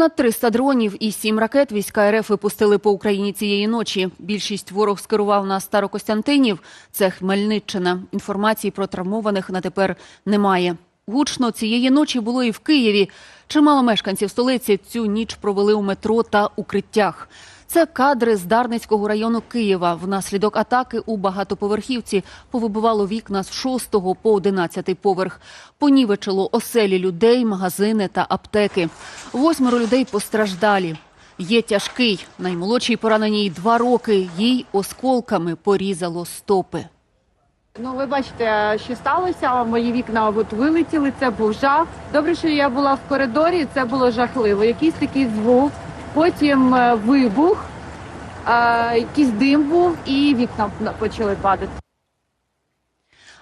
Понад 300 дронів і 7 ракет війська РФ випустили по Україні цієї ночі. Більшість ворог скерував на Старокостянтинів. Це Хмельниччина. Інформації про травмованих на тепер немає. Гучно цієї ночі було і в Києві. Чимало мешканців столиці цю ніч провели у метро та укриттях. Це кадри з Дарницького району Києва. Внаслідок атаки у багатоповерхівці повибивало вікна з 6 по 11 поверх. Понівечило оселі людей, магазини та аптеки. Восьмеро людей постраждалі. Є тяжкий. Наймолодшій пораненій два роки. Їй осколками порізало стопи. Ну, ви бачите, що сталося. Мої вікна от вилетіли. Це був жах. Добре, що я була в коридорі. Це було жахливо. Якийсь такий звук, потім е, вибух, е, якийсь дим був, і вікна почали падати.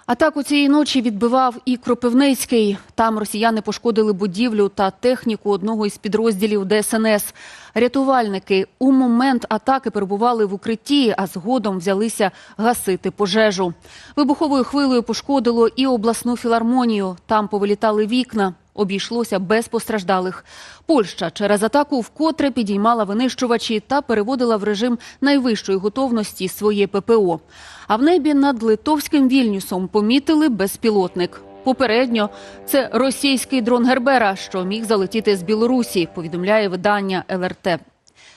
Атаку цієї ночі відбивав і Кропивницький. Там росіяни пошкодили будівлю та техніку одного із підрозділів ДСНС. Рятувальники у момент атаки перебували в укритті, а згодом взялися гасити пожежу. Вибуховою хвилею пошкодило і обласну філармонію. Там повилітали вікна. Обійшлося без постраждалих. Польща через атаку вкотре підіймала винищувачі та переводила в режим найвищої готовності своє ППО. А в небі над литовським Вільнюсом помітили безпілотник. Попередньо це російський дрон Гербера, що міг залетіти з Білорусі, повідомляє видання ЛРТ.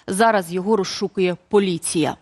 Зараз його розшукує поліція.